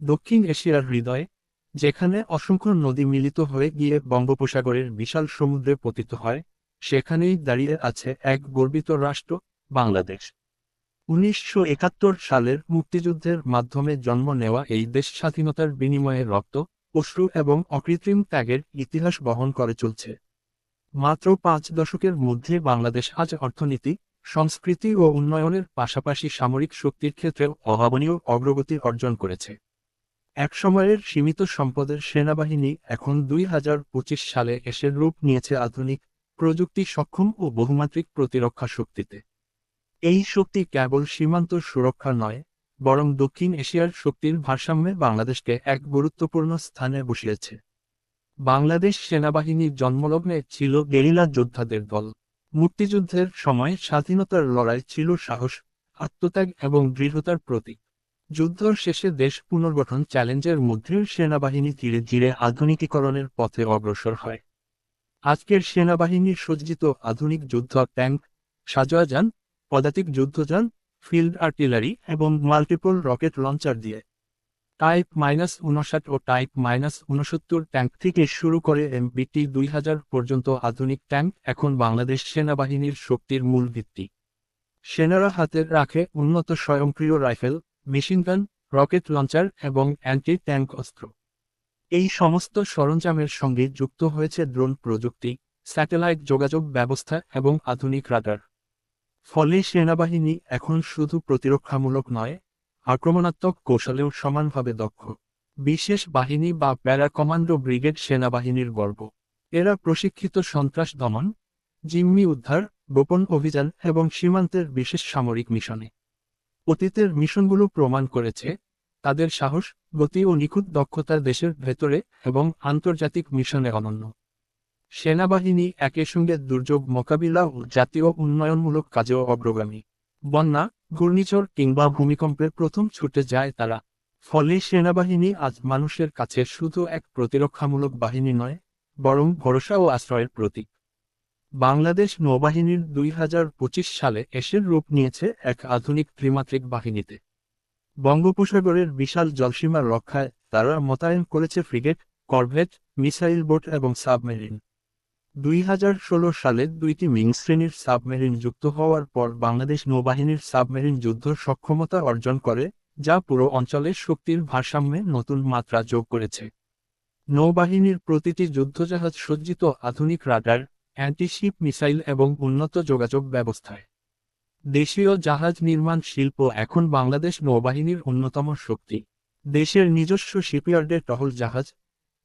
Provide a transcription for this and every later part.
দক্ষিণ এশিয়ার হৃদয়ে, যেখানে অসংখ্য নদী মিলিত হয়ে গিয়ে বঙ্গোপসাগরের বিশাল সমুদ্রে পতিত হয়, সেখানেই দাঁড়িয়ে আছে এক গর্বিত রাষ্ট্র, বাংলাদেশ। উনিশশো একাত্তর সালের মুক্তিযুদ্ধের মাধ্যমে জন্ম নেওয়া এই দেশ স্বাধীনতার বিনিময়ে রক্ত, অশ্রু এবং অকৃত্রিম ত্যাগের ইতিহাস বহন করে চলছে। মাত্র পাঁচ দশকের মধ্যে বাংলাদেশ আজ অর্থনীতি, সংস্কৃতি ও উন্নয়নের পাশাপাশি সামরিক শক্তির ক্ষেত্রেও অভাবনীয় অগ্রগতি অর্জন করেছে। একসময়ের সীমিত সম্পদের সেনাবাহিনী এখন দুই হাজার পঁচিশ সালে এসে রূপ নিয়েছে আধুনিক প্রযুক্তি সক্ষম ও বহুমাত্রিক প্রতিরক্ষা শক্তিতে। এই শক্তি কেবল সীমান্ত সুরক্ষা নয়, বরং দক্ষিণ এশিয়ার শক্তির ভারসাম্যে বাংলাদেশকে এক গুরুত্বপূর্ণ স্থানে বসিয়েছে। বাংলাদেশ সেনাবাহিনীর জন্মলগ্নে ছিল গেরিলা যোদ্ধাদের দল। মুক্তিযুদ্ধের সময় স্বাধীনতার লড়াই ছিল সাহস, আত্মত্যাগ এবং দৃঢ়তার প্রতীক। যুদ্ধ শেষে দেশ পুনর্গঠন চ্যালেঞ্জের মধ্যে সেনাবাহিনী ধীরে ধীরে আধুনিকীকরণের পথে অগ্রসর হয়। আজকের সেনাবাহিনীর সজ্জিত আধুনিক যুদ্ধ ট্যাঙ্ক সাজোয়া যান পদাতিক যুদ্ধযান, ফিল্ড আর্টিলারি এবং মাল্টিপল রকেট লঞ্চার দিয়ে। টাইপ মাইনাস উনষাট ও টাইপ মাইনাস উনসত্তর ট্যাঙ্ক থেকে শুরু করে এমবিটি দুই হাজার পর্যন্ত আধুনিক ট্যাঙ্ক এখন বাংলাদেশ সেনাবাহিনীর শক্তির মূল ভিত্তি। সেনারা হাতে রাখে উন্নত স্বয়ংক্রিয় rifle machine gun rocket launcher এবং অ্যান্টি ট্যাঙ্ক অস্ত্র। এই সমস্ত সরঞ্জামের সঙ্গে যুক্ত হয়েছে ড্রোন প্রযুক্তি, স্যাটেলাইট যোগাযোগ ব্যবস্থা এবং আধুনিক রাডার। ফলে সেনাবাহিনী এখন শুধু প্রতিরক্ষামূলক নয়, আক্রমণাত্মক কৌশলেও সমানভাবে দক্ষ। বিশেষ বাহিনী বা প্যারা কমান্ডো ব্রিগেড সেনাবাহিনীর গর্ব। এরা প্রশিক্ষিত সন্ত্রাস দমন, জিম্মি উদ্ধার, গোপন অভিযান এবং সীমান্তের বিশেষ সামরিক মিশনে। অতীতের মিশনগুলো প্রমাণ করেছে, তাদের সাহস, গতি ও নিখুঁত দক্ষতা দেশের ভেতরে এবং আন্তর্জাতিক মিশনে অনন্য। সেনাবাহিনী একই সঙ্গে দুর্যোগ মোকাবিলা ও জাতীয় উন্নয়নমূলক কাজেও অগ্রগামী। বন্যা, ঘূর্ণিঝড় কিংবা ভূমিকম্পের প্রথম ছুটে যায় তারা। ফলে সেনাবাহিনী আজ মানুষের কাছে শুধু এক প্রতিরক্ষামূলক বাহিনী নয়, বরং ভরসা ও আশ্রয়ের প্রতীক। বাংলাদেশ নৌবাহিনীর দুই হাজার পঁচিশ সালে এসের রূপ নিয়েছে এক আধুনিক ত্রিমাত্রিক বাহিনীতে। বঙ্গোপসাগরের বিশাল জলসীমা রক্ষায় তারা মোতায়েন করেছে ফ্রিগেট, করভেট, মিসাইল বোট এবং সাবমেরিন। দুই হাজার ষোলো সালে দুইটি মিং শ্রেণির সাবমেরিন যুক্ত হওয়ার পর বাংলাদেশ নৌবাহিনীর সাবমেরিন যুদ্ধ সক্ষমতা অর্জন করে, যা পুরো অঞ্চলের শক্তির ভারসাম্যে নতুন মাত্রা যোগ করেছে। নৌবাহিনীর প্রতিটি যুদ্ধজাহাজ সজ্জিত আধুনিক রাডার অ্যান্টিশিপ মিসাইল এবং উন্নত যোগাযোগ ব্যবস্থায়। দেশীয় জাহাজ নির্মাণ শিল্প এখন বাংলাদেশ নৌবাহিনীর অন্যতম শক্তি। দেশের নিজস্ব শিপইয়ার্ডের টহল জাহাজ,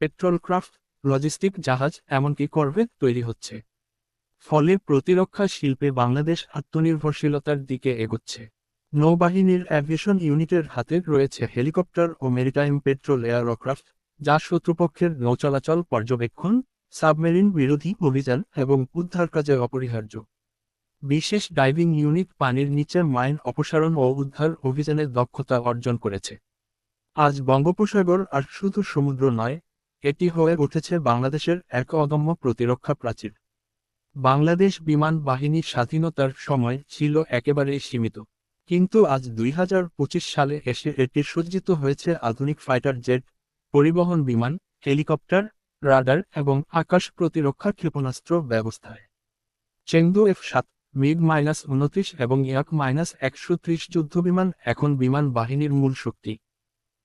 পেট্রোল ক্রাফট, লজিস্টিক জাহাজ এমনকি করভেট তৈরি হচ্ছে। ফলে প্রতিরক্ষা শিল্পে বাংলাদেশ আত্মনির্ভরশীলতার দিকে এগোচ্ছে। নৌবাহিনীর অ্যাভিয়েশন ইউনিটের হাতে রয়েছে হেলিকপ্টার ও মেরিটাইম পেট্রোল এয়ারক্রাফট, যা শত্রুপক্ষের নৌচলাচল পর্যবেক্ষণ সাবমেরিন বিরোধী অভিযান এবং উদ্ধার কাজে অপরিহার্য। বিশেষ ডাইভিং ইউনিট পানির নিচে মাইন অপসারণ ও উদ্ধার অভিযানের দক্ষতা অর্জন করেছে। আজ বঙ্গোপসাগর আর শুধু সমুদ্র নয়, এটি হয়ে উঠেছে বাংলাদেশের এক অদম্য প্রতিরক্ষা প্রাচীর। বাংলাদেশ বিমান বাহিনী স্বাধীনতার সময় ছিল একেবারেই সীমিত। কিন্তু আজ দুই হাজার পঁচিশ সালে এসে এটি সজ্জিত হয়েছে আধুনিক ফাইটার জেট, পরিবহন বিমান, হেলিকপ্টার রাডার এবং আকাশ প্রতিরক্ষা ক্ষেপণাস্ত্র ব্যবস্থায়। চেংদু এফ সাত, মিগ মাইনাস উনত্রিশ এবং ইয়াক মাইনাস একশো ত্রিশ যুদ্ধবিমান এখন বিমান বাহিনীর মূল শক্তি।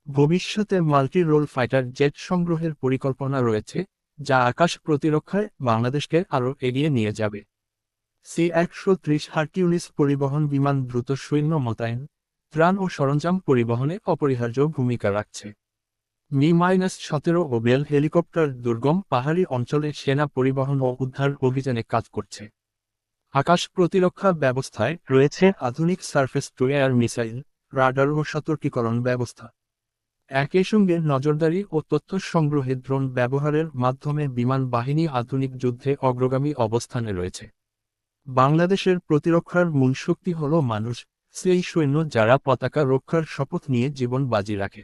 ভবিষ্যতে মাল্টি রোল ফাইটার জেট সংগ্রহের পরিকল্পনা রয়েছে, যা আকাশ প্রতিরক্ষায় বাংলাদেশকে আরও এগিয়ে নিয়ে যাবে। সি একশো ত্রিশ হার্কিউলিস পরিবহন বিমান দ্রুত সৈন্য মোতায়েন, ত্রাণ ও সরঞ্জাম পরিবহনে অপরিহার্য ভূমিকা রাখছে। মি মাইনাস সতেরো ও বেল হেলিকপ্টার দুর্গম পাহাড়ি অঞ্চলে সেনা পরিবহন ও উদ্ধার অভিযানে কাজ করছে। আকাশ প্রতিরক্ষা ব্যবস্থায় রয়েছে আধুনিক surface to air missile, radar ও সতর্কীকরণ ব্যবস্থা। একই সঙ্গে নজরদারি ও তথ্য সংগ্রহে ড্রোন ব্যবহারের মাধ্যমে বিমান বাহিনী আধুনিক যুদ্ধে অগ্রগামী অবস্থানে রয়েছে। বাংলাদেশের প্রতিরক্ষার মূল শক্তি হল মানুষ, সেই সৈন্য যারা পতাকা রক্ষার শপথ নিয়ে জীবন বাজি রাখে।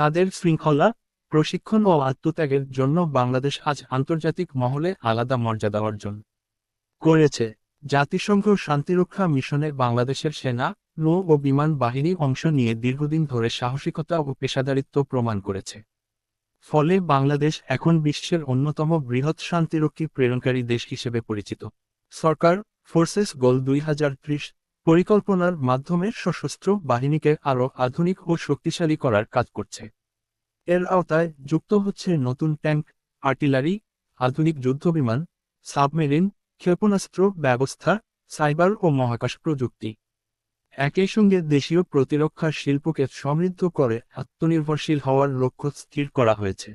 তাদের শৃঙ্খলা, প্রশিক্ষণ ও আত্মত্যাগের জন্য বাংলাদেশ আজ আন্তর্জাতিক মহলে আলাদা মর্যাদা অর্জন করেছে। জাতিসংঘ শান্তিরক্ষা মিশনে বাংলাদেশের সেনা, নৌ ও বিমান বাহিনী অংশ নিয়ে দীর্ঘদিন ধরে সাহসিকতা ও পেশাদারিত্ব প্রমাণ করেছে। ফলে বাংলাদেশ এখন বিশ্বের অন্যতম বৃহৎ শান্তিরক্ষী প্রেরণকারী দেশ হিসেবে পরিচিত। সরকার ফোর্সেস গোল দুই হাজার ত্রিশ পরিকল্পনার মাধ্যমে সশস্ত্র বাহিনীকে আরও আধুনিক ও শক্তিশালী করার কাজ করছে। এর আওতায় যুক্ত হচ্ছে নতুন ট্যাঙ্ক, আর্টিলারি, আধুনিক যুদ্ধবিমান, সাবমেরিন, ক্ষেপণাস্ত্র ব্যবস্থা, সাইবার ও মহাকাশ প্রযুক্তি। একই সঙ্গে দেশীয় প্রতিরক্ষা শিল্পকে সমৃদ্ধ করে আত্মনির্ভরশীল হওয়ার লক্ষ্য স্থির করা হয়েছে।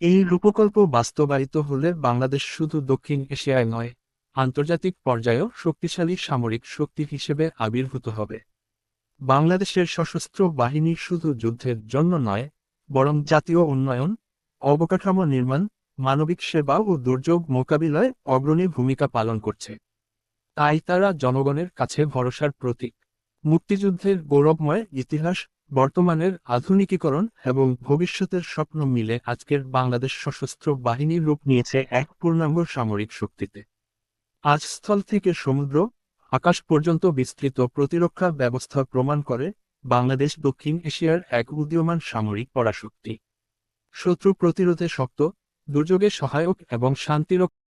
এই রূপকল্প বাস্তবায়িত হলে বাংলাদেশ শুধু দক্ষিণ এশিয়ায় নয় আন্তর্জাতিক পর্যায়েও শক্তিশালী সামরিক শক্তি হিসেবে আবির্ভূত হবে। বাংলাদেশের সশস্ত্র বাহিনী শুধু যুদ্ধের জন্য নয়, বরং জাতীয় উন্নয়ন, অবকাঠামো নির্মাণ, মানবিক সেবা ও দুর্যোগ মোকাবিলায় অগ্রণী ভূমিকা পালন করছে। তাই তারা জনগণের কাছে ভরসার প্রতীক। মুক্তিযুদ্ধের গৌরবময় ইতিহাস, বর্তমানের আধুনিকীকরণ এবং ভবিষ্যতের স্বপ্ন মিলে আজকের বাংলাদেশ সশস্ত্র বাহিনীর রূপ নিয়েছে এক পূর্ণাঙ্গ সামরিক শক্তিতে। আজ স্থল থেকে সমুদ্র, আকাশ পর্যন্ত বিস্তৃত প্রতিরক্ষা ব্যবস্থা প্রমাণ করে বাংলাদেশ দক্ষিণ এশিয়ার এক উদীয়মান সামরিক পরাশক্তি। শত্রু প্রতিরোধে শক্ত, দুর্যোগে সহায়ক এবং শান্তিরক্ষা